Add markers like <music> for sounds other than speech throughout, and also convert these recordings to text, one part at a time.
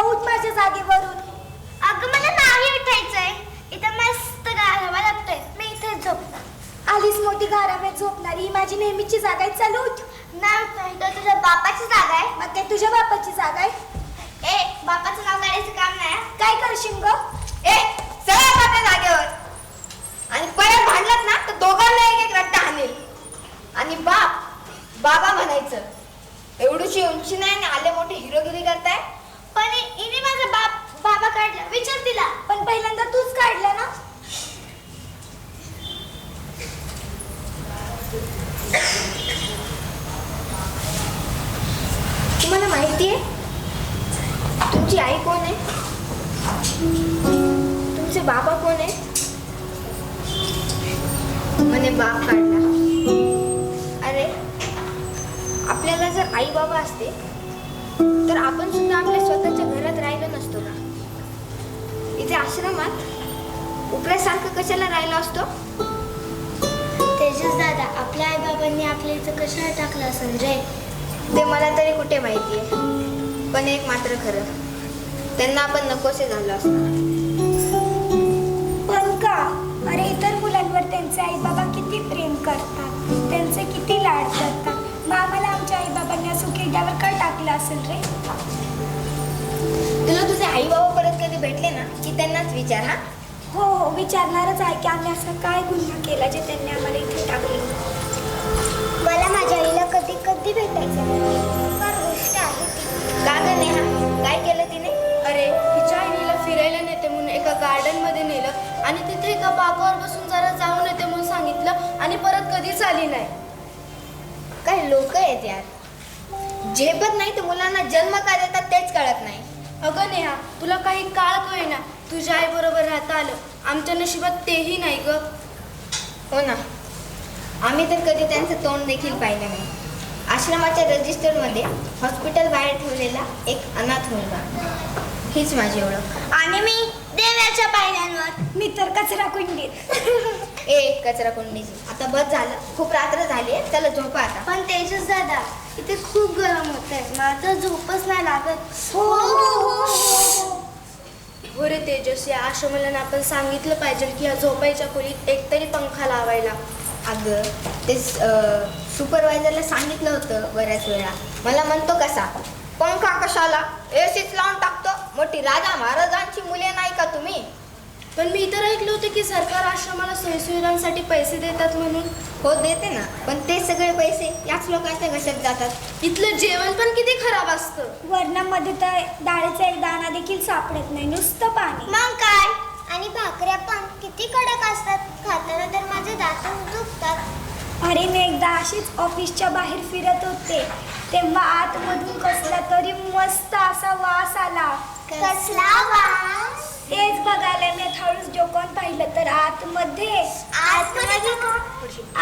अगं उठ माझ्या जागेवरून? अगं मला नाही उठायचंय इथं मस्त गारवा लागतोय. मी इथे झोप आलीस मोठी घराबाहेर झोपणारी. ही माझी नेहमीची जागा आहे. चालू उठ. नाही उठायचं तर तुझ्या बापाची जागा आहे. मग काय तुझ्या बापाची जागा आहे. ए बापाचं नाव काढायचं काम नाही हं. काय करशील ग? ए चला आपल्या जागेवर. आणि परत भांडलात ना तर दोघांना एक एक रट्टा हाणेल आणि बाप बाबा म्हणायचं एवढीशी उंची नाही आणि आले मोठे हिरोगिरी करताय पण इ- इने माझा बाप बाबा काढला विचार तिला पण पहिल्यांदा तूच काढलं ना तुम्हाला माहिती आहे? तुमची आई कोण आहे? तुमचे बाबा कोण आहे? म्हणे बाप काढला. अरे आपल्याला जर आई बाबा असते तर आपण सुद्धा आपल्या स्वतःच्या घरात राहिलो नसतो का? इथे आश्रमात उपऱ्यासारखं कशाला राहिलो असतो? बाबांनी आपल्या इथं कशाला टाकलं असेल रे? ते मला तरी कुठे माहिती आहे? पण एक मात्र खरं त्यांना आपण नकोसे झालो असणार. पण का अरे इतर मुलांवर त्यांचे आई बाबा किती प्रेम करतात त्यांचे किती लाड करतात. मग आम्हाला आमच्या आई बाबांनी असं किड्यावर का टाकलं असेल रे? तुला तुझे आई बाबा परत कधी भेटले ना की त्यांनाच विचार हा? हो हो विचारणारच आहे की आम्ही असं काय गुन्हा केला जे त्यांनी आम्हाला इथे टाकलं? कधी भेटायचं फार गोष्ट आहे ती. का ग नेहा? काय केलं तिने? अरे तिच्या आईला फिरायला नेते म्हणून एका गार्डनमध्ये नेलं आणि तिथे एका बागावर बसून जरा जाऊन येते म्हणून सांगितलं आणि परत कधीच आली नाही. काय लोक आहेत यार. झेपत नाही तर मुलांना जन्म का देतात तेच कळत नाही. अगं नेहा तुला काही काळ कळेना तुझ्या आई बरोबर राहता आलं. आमच्या नशिबात तेही नाही ग. हो ना. आम्ही तर कधी त्यांचं तोंड देखील पाहिलं नाही. आश्रमाच्या रजिस्टरमध्ये हॉस्पिटल बाहेर ठेवलेला एक अनाथ मुलगा. हीच माझी ओळख. आणि मी देव्याच्या पायऱ्यांवर. मी तर कचरा कुंडीत. <laughs> ए कचरा कुंडीची आता बस झालं. खूप रात्र झाली आहे. चला झोपा आता. पण तेजस दादा इथे खूप गरम होत आहे तर झोपच नाही लागत. हो. हो हो हो हो. रे तेजस या आश्रमाला आपण सांगितलं पाहिजे की या झोपायच्या खोलीत एकतरी पंखा लावायला. अगं ते सुपरवायझरला सांगितलं होतं बऱ्याच वेळा. मला म्हणतो कसा पंखा कशाला? एसीच लावून टाकतो. मोठी राजा महाराजांची मुले नाही का तुम्ही? पण मी इतर ऐकलं होतं की सरकार आश्रमाला सोयीसुविधांसाठी पैसे देतात म्हणून. हो देते ना. पण ते सगळे पैसे याच लोकांच्या घशात जातात. इथलं जेवण पण किती खराब असतं. वर्णामध्ये तर डाळीचा एक दाणा देखील सापडत नाही नुसतं पाणी. मग काय? आणि भाकऱ्या पण किती कडक असतात. खाताना तर माझे दात अरे मी एकदा अशीच ऑफिसच्या बाहेर फिरत होते. तेव्हा आतमधून कसला तरी मस्त असा वास आला. कसला वास? तेच बघायला मी हळूच डोकावून पाहिलं तर आतमध्ये आतमध्ये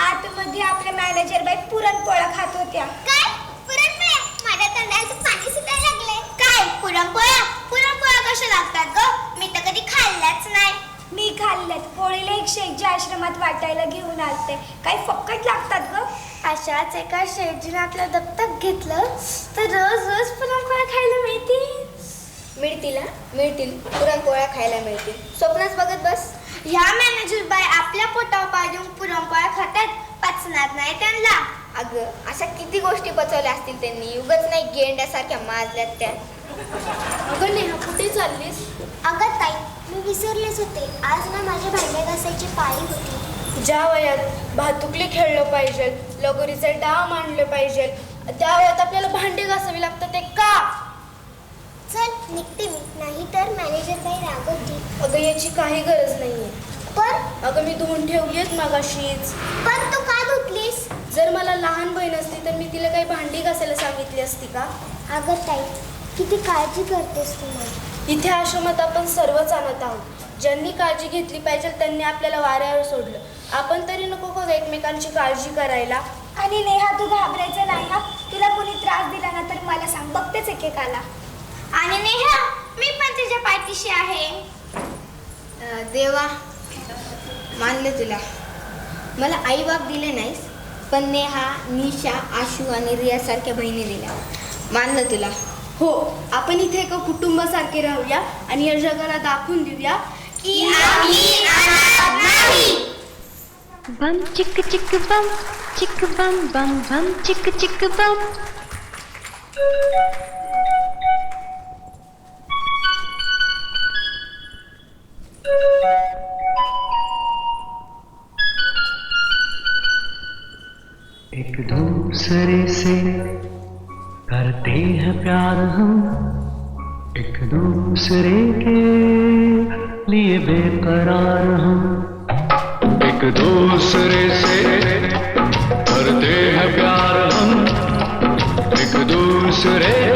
आतमध्ये आपल्या मॅनेजर बाई पुरणपोळ्या खात होत्या. काय? पुरणपोळ्या? माझ्या तोंडाला पाणी सुटायला लागले काय? पुरणपोळ्या? पुरणपोळ्या कशा लागतात ग? मी तर कधी खाल्ल्याच नाही. मी खाल्ल्यात पोळीला एक शेकजी आश्रमात वाटायला घेऊन आलते. काही फक्कट लागतात ग? अशाच एका शेठजीने आपलं दत्तक घेतलं तर रोज रोज पुरणपोळ्या खायला मिळतील. मिळतील हा? मिळतील. पुरणपोळ्या खायला मिळतील. स्वप्नच बघत बस. ह्या मॅनेजर बाय आपल्या पोटावर पाडून पुरणपोळ्या खातात पचणार नाही त्यांना. अगं अशा किती गोष्टी पचवल्या असतील त्यांनी. युगच नाही गेंड्यासारख्या माजल्यात त्या. अगं नेहा कुठे चाललीस? अगं ताई विसरलेच होते. आज ना माझ्या भांडे घासायची पाळी होती. ज्या वयात भातुकली खेळलं पाहिजे लगोरीचे डाव मांडले पाहिजे त्या वयात आपल्याला भांडे घासावी लागतात ते का? चल निघते मी. नाही तर मॅनेजर बाई रागवती. अगं याची काही गरज नाहीये. पण? अगं मी धुवून ठेवली आहेत मागाशीच. पण तू का धुतलीस? जर मला लहान बहीण असती तर मी तिला काही भांडी घासायला सांगितली असती का? अगं ताई किती काळजी करतेस तू माझी. इथे आश्रमात आपण सर्वच आणत आहोत. ज्यांनी काळजी घेतली पाहिजे त्यांनी आपल्याला वाऱ्यावर सोडलं. आपण तरी नको का एकमेकांची काळजी करायला? आणि नेहा तू घाबरायचं नाही हा. तुला कोणी त्रास दिला ना तर मला सांग. बघतेच एकेकाला. आणि नेहा मी पण तुझ्या पाठीशी आहे. देवा मानलं तुला. मला आई बाप दिले नाहीस पण नेहा निशा आशू आणि रिया सारख्या बहिणी दिल्या. मानलं तुला. हो आपण इथे एका कुटुंबासारखे राहूया आणि या जगाला दाखवून देऊया की आम्ही बम चिक चिक बम चिक बम बम बम चिक चिक बम. एक दूसरे से करते हैं प्यार हम एक दूसरे के लिए बेकरार हम। एक दूसरे से करते हैं प्यार हम, एक दूसरे